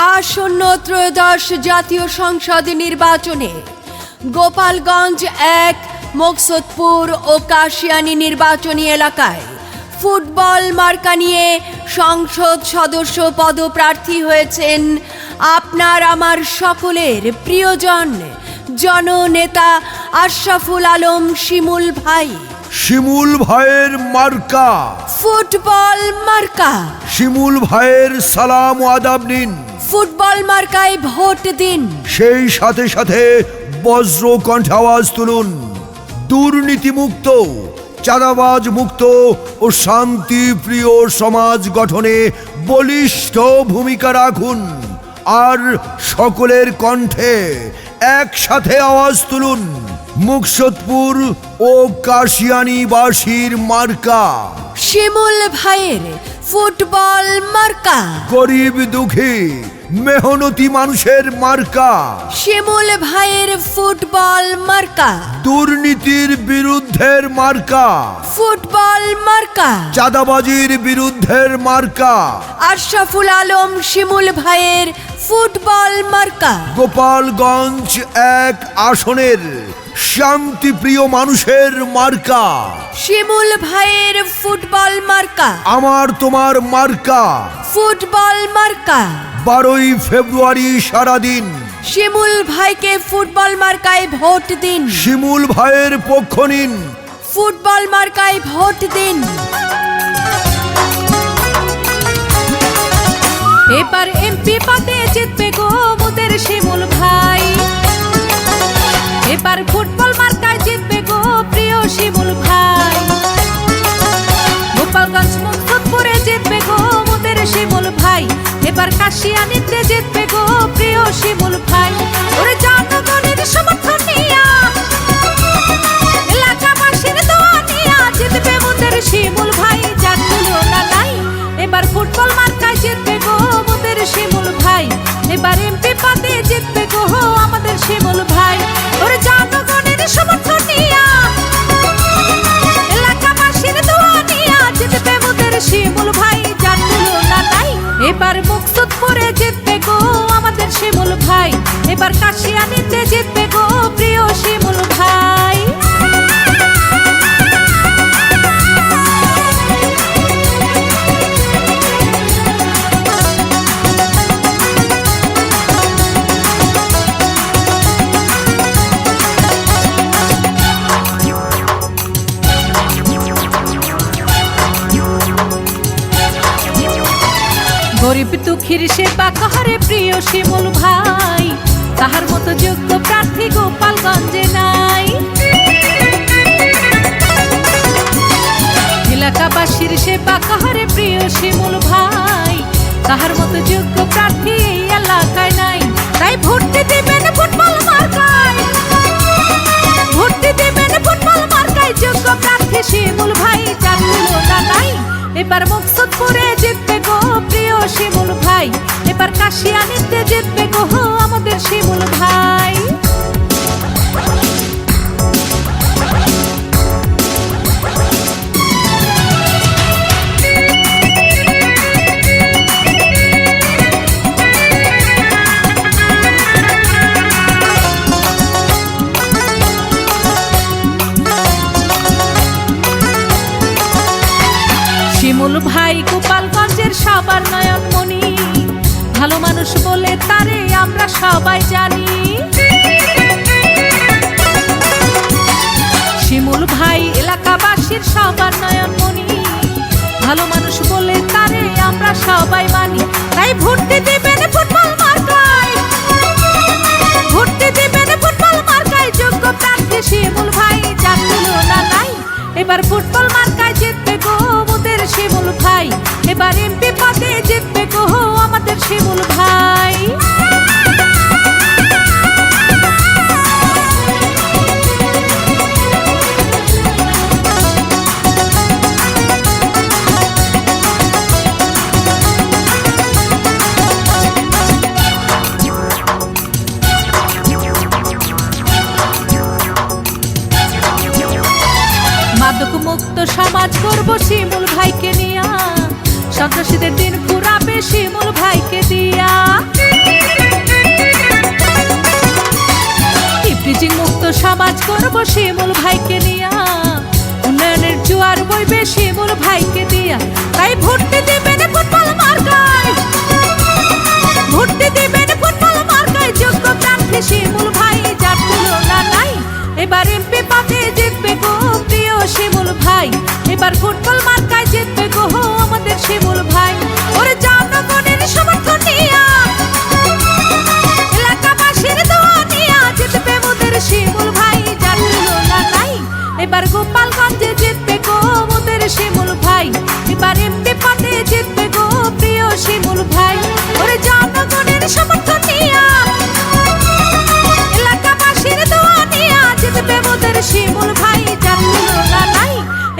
আসন্ন ত্রয়োদশ জাতীয় সংসদ নির্বাচনে গোপালগঞ্জ এক মোকসদপুর ও কাশিয়ানী নির্বাচনী এলাকায় ফুটবল মার্কা নিয়ে সংসদ সদস্য পদপ্রার্থী হয়েছেন আপনার আমার সকলের প্রিয়জন জননেতা আশরাফুল আলম শিমুল ভাই। শিমুল ভাইয়ের মার্কা। ফুটবল মার্কা। শিমুল ভাইয়ের সালাম আদাব নিন। ফুটবল মার্কায় ভোট দিন। সেই সাথে সাথে বজ্র কণ্ঠে আওয়াজ তুলুন। দুর্নীতিমুক্ত চাঁদাবাজ মুক্ত ও শান্তিপ্রিয় সমাজ গঠনে বলিষ্ঠ ভূমিকা রাখুন। আর সকলের কণ্ঠে একসাথে আওয়াজ তুলুন। মুকসদপুর ও কাশিয়ানিবাসীর মার্কা। শিমুল ভাইয়ের ফুটবল মার্কা। গরিব দুঃখী মেহনতি মানুষের মার্কা। শিমুল ভাইয়ের ফুটবল মার্কা। দুর্নীতির বিরুদ্ধের মার্কা। ফুটবল মার্কা। চাঁদাবাজির বিরুদ্ধের মার্কা। আশরাফুল আলম শিমুল ভাইয়ের ফুটবল মার্কা। গোপালগঞ্জ এক আসনের শান্তিপ্রিয় মানুষের মার্কা। শিমুল ভাইয়ের ফুটবল মার্কা। আমার তোমার মার্কা। ফুটবল মার্কা। বারোই ফেব্রুয়ারি সারাদিন। শিমুল ভাইকে ফুটবল মার্কায় ভোট দিন। শিমুল ভাইয়ের পক্ষ নিন। ফুটবল মার্কায় ভোট দিন। এবার এমপি এবার কাশিয়ানিতে জিতবে গো প্রিয় শিমুল ভাই। ওরে জনগণের সমর্থন শিমুল ভাই। যার তুলনা নাই, এবার ফুটবল মার্কায় জিতবে গো মোদের শিমুল ভাই। এবার এমপি পদে জিতবে গো আমাদের শিমুল ভাই। ওরে জনগণের সমর্থন নিয়া, এলাকাবাসীর দোয়া নিয়া জিতবে মোদের শিমুল ভাই। যার তুলনা নাই, এবার মুকসুদপুরে জিতবে গো প্রিয় শিমুল ভাই। গরিব দুঃখীর সেবা কাহারে প্রিয় শিমুল ভাই? তাহার মতো যোগ্য প্রার্থী গোপালগঞ্জে নাই। এলাকাবাসীর সেবা কাহারে প্রিয় শিমুল ভাই? তাহার মতো যোগ্য প্রার্থী এই এলাকায় নাই। তাই ভোটটি দিবেন ফুটবল মার্কায়। দিবেন ফুটবল মার্কায় যোগ্য প্রার্থী শিমুল ভাই, যার নাই। এবার মুকসুদপুরে জিতবে গো প্রিয় শিমুল ভাই। এবার কাশিয়ানিতে জিতবে গো শিমুল ভাই, গোপালগঞ্জের সবার নয়ন মনি ভালো মানুষ বলে তারে আমরা সবাই জানি। শিমুল ভাই, এলাকাবাসীর সবার নয়ন মনি ভালো মানুষ বলে তারে আমরা সবাই মানি। তাই ভর্তি দিবেন শিমুল ভাইকে নিয়া। উন্নয়নের জোয়ার বইবে শিমুল ভাইকে দিয়া। তাই ভোটে দিবেন ফুটবল মার্কায়। ভোটে দিবেন ফুটবল মার্কায়। যোগ্য প্রার্থী শিমুল ভাই, যার তুলনা নাই। এবার এমপি পাতে জিতবে গো প্রিয় শিমুল ভাই। এবার ফুটবল মার্কায় জিতবে গো আমাদের শিমুল ভাই।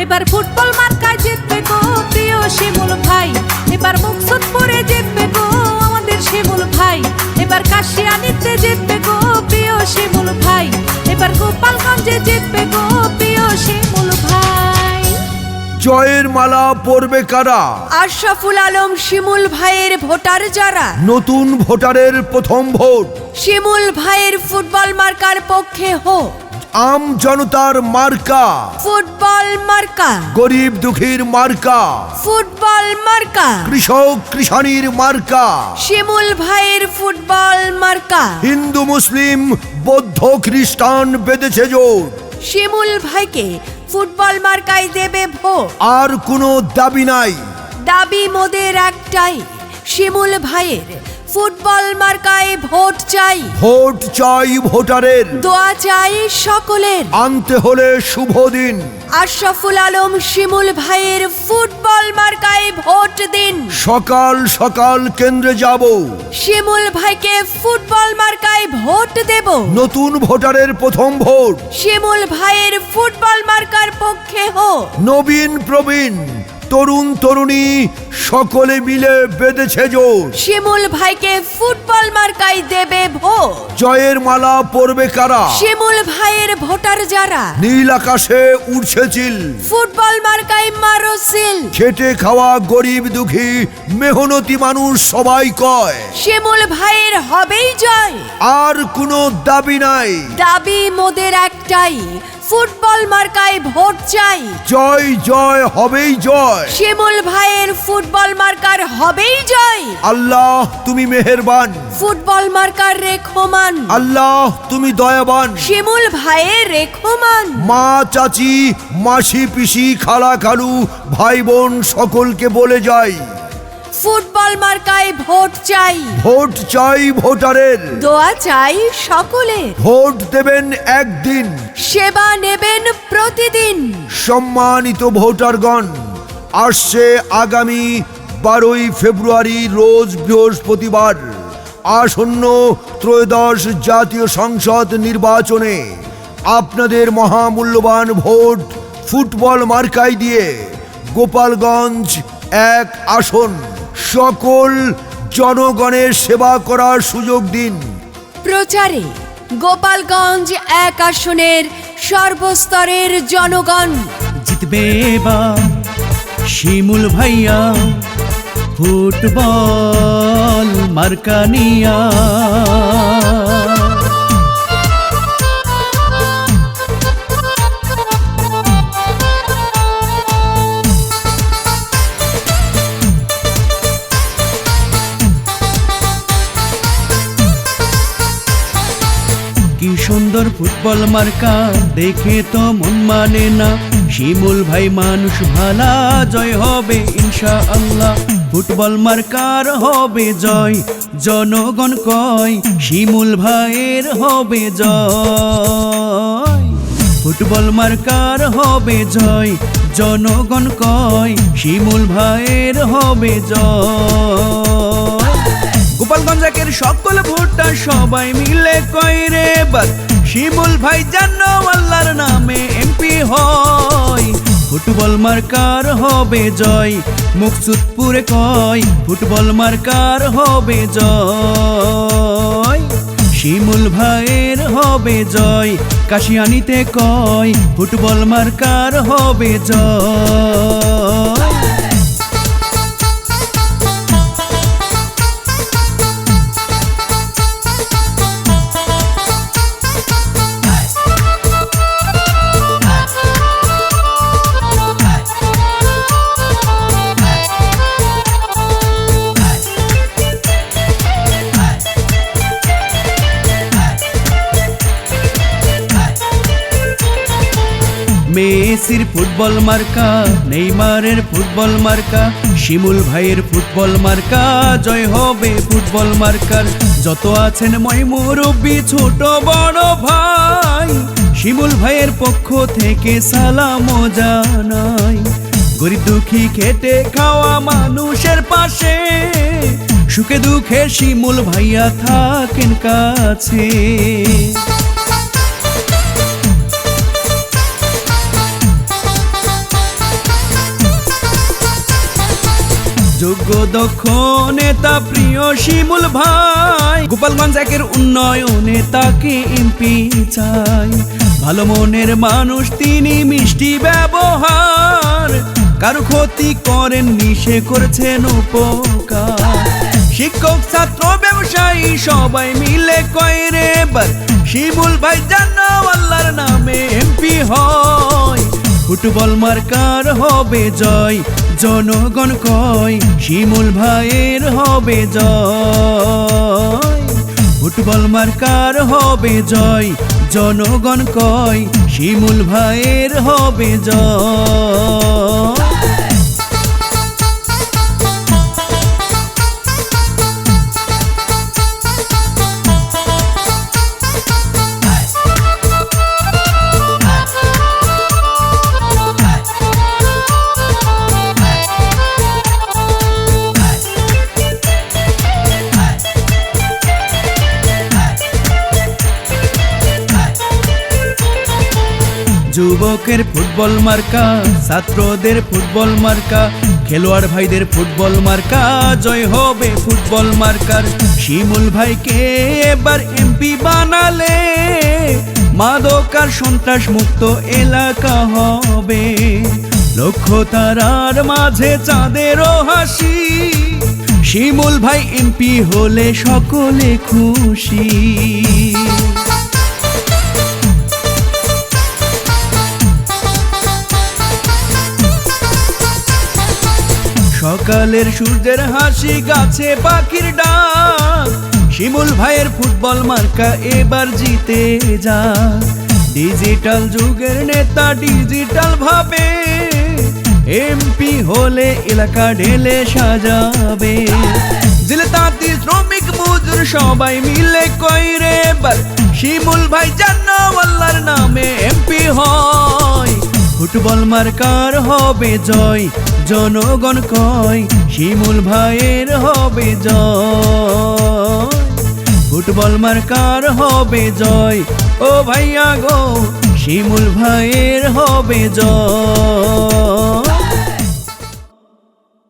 এবার ফুটবল মার্কায় জিতবে গো প্রিয় শিমুল ভাই। এবার মুকসুদপুরে জিতবে গো আমাদের শিমুল ভাই। এবার কাশিয়ানিতে জিতবে গো প্রিয় শিমুল ভাই। এবার গোপালগঞ্জে জিতবে গো প্রিয় শিমুল ভাই। জয়ের মালা পরবে কারা? আশরাফুল আলম শিমুল ভাইয়ের ভোটার যারা? নতুন ভোটারের প্রথম ভোট। শিমুল ভাইয়ের ফুটবল মার্কার পক্ষে হো আম জনতার মার্কা। ফুটবল মার্কা। গরিব দুঃখীর মার্কা। ফুটবল মার্কা। কৃষক কৃষাণীর মার্কা। শিমুল ভাইয়ের ফুটবল মার্কা। হিন্দু মুসলিম বৌদ্ধ খ্রিস্টান বেঁধেছে জোট। শিমুল ভাইকে ফুটবল মার্কায় দেবে ভোট। আর কোনো দাবি নাই। দাবি মোদের একটাই। শিমুল ভাইয়ের ফুটবল মার্কায় ভোট চাই। ভোট চাই ভোটারের। দোয়া চাই সকলের। আনতে হলে শুভ দিন। আশরাফুল আলম শিমুল ভাইয়ের ফুটবল মার্কায় ভোট দিন। সকাল সকাল কেন্দ্রে যাব। শিমুল ভাইকে ফুটবল মার্কায় ভোট দেব। নতুন ভোটারের প্রথম ভোট। শিমুল ভাইয়ের ফুটবল মার্কার পক্ষে হো নবীন প্রবীণ। তরুণ তরুণী সকলে মিলে বেঁধেছে জোর শিমুল ভাইকে ফুটবল মার্কাই দেবে ভোট। জয়ের মালা পরবে কারা? শিমুল ভাইয়ের ভোটার যারা? নীল আকাশে উড়ছে চিল। ফুটবল মার্কাই মারো সিল। খেটে খাওয়া গরিব দুঃখী মেহনতি মানুষ সবাই কয়। শিমুল ভাইয়ের হবেই জয়। আর কোনো দাবি নাই। দাবি মোদের একটাই ফুটবল মার্কায় ভোট চাই। জয় জয় হবেই জয়। শিমুল ভাইয়ের ফুটবল মার্কার হবেই জয়। আল্লাহ তুমি মেহেরবান। Football marker রেখমান। আল্লাহ তুমি দয়াবান। শিমুল ভাইয়ের রেখমান। মা চাচি মাসি পিসি খালা খালু ভাই বোন সকলকে বলে যাই। ফুটবল মার্কায় ভোট চাই। ভোট চাই ভোটারের। দোয়া চাই সকলে ভোট দেবেন একদিন। সেবা নেবেন প্রতিদিন। সম্মানিত ভোটারগণ আসছে আগামী বারোই ফেব্রুয়ারি রোজ বৃহস্পতিবার আসন্ন ত্রয়োদশ জাতীয় সংসদ নির্বাচনে আপনাদের মহামূল্যবান ভোট ফুটবল মার্কাই দিয়ে গোপালগঞ্জ এক আসন। সকল জনগণের সেবা করার সুযোগ দিন। প্রচারে গোপালগঞ্জ এক আসনের সর্বস্তরের জনগণ। জিতবে এবার শিমুল ভাইয়া ফুটবল মার্কানিয়া ফুটবল মার্কা, দেখে তো মন মানে না। শিমুল ভাই মানুষ ভালা, জয় হবে ইনশা আল্লাহ ফুটবল মার্কার হবে জয়, জনগণ কয়, শিমুল ভাইয়ের হবে জয়। ফুটবল মার্কার হবে জয়, জনগণ কয়, শিমুল ভাইয়ের হবে জয়। গোপালগঞ্জের সকল ভোটটা সবাই মিলে কয় রে বাস শিমুল ভাই জানো আল্লাহর নামে এমপি হয়। ফুটবল মার্কার হবে জয়, মুকসুদপুরে কয়, ফুটবল মার্কার হবে জয়। শিমুল ভাইয়ের হবে জয়, কাশিয়ানিতে কয়, ফুটবল মার্কার হবে জয়। ফুটবল মার্কা, নেইমারের ফুটবল মার্কা, শিমুল ভাইয়ের ফুটবল মার্কা, জয় হবে ফুটবল মার্কার। যত আছেন মই মুরব্বী ছোট বড় ভাই, শিমুল ভাইয়ের পক্ষ থেকে সালাম জানাই। গরিব দুঃখী খেটে খাওয়া মানুষের পাশে, সুখে দুঃখে শিমুল ভাইয়া থাকেন কাছে। যোগ্য দক্ষ নেতা প্রিয় শিমুল ভাই। গোপালগঞ্জ একের উন্নয়নে তাকে এমপি চাই। ভালো মনের মানুষ, তিনি মিষ্টি ব্যবহার। কারও ক্ষতি করেন নিষে করেছেন উপকার। শিক্ষক, ছাত্র, ব্যবসায়ী, সবাই মিলে কয় শিমুল ভাই জানো নামে ফুটবল মার্কার হবে জয়, জনগণ কয়, শিমুল ভাইয়ের হবে জয়। ফুটবল মার্কার হবে জয়, জনগণ কয়, শিমুল ভাইয়ের হবে জয়। যুবকের ফুটবল মার্কা, ছাত্রদের ফুটবল মার্কা, খেলোয়াড় ভাইদের ফুটবল মার্কা, জয় হবে ফুটবল মার্কার। শিমুল ভাইকে এবার এমপি বানালে মাদকার সন্ত্রাস মুক্ত এলাকা হবে। লক্ষ্য তারার মাঝে চাঁদেরও হাসি, শিমুল ভাই এমপি হলে সকলে খুশি। সকালের সূর্যের হাসি, গাছে পাখির ডাক। শিমুল ভাইয়ের ফুটবল মার্কা এবার জিতে যা। ডিজিটাল যুগের নেতা ডিজিটাল ভাবে। এমপি হলে এলাকা ঢেলে সাজাবে। জেলে তাঁতি শ্রমিক মজুর সবাই মিলে কইরে এবার। শিমুল ভাই জানো নামে এমপি হয়। ফুটবল মার্কার হবে জয়। জনগণ কয়, শিমুল ভাইয়ের হবে জয়। ফুটবল মার্কার হবে জয়, ও ভাইয়া গো, শিমুল ভাইয়ের হবে জয়।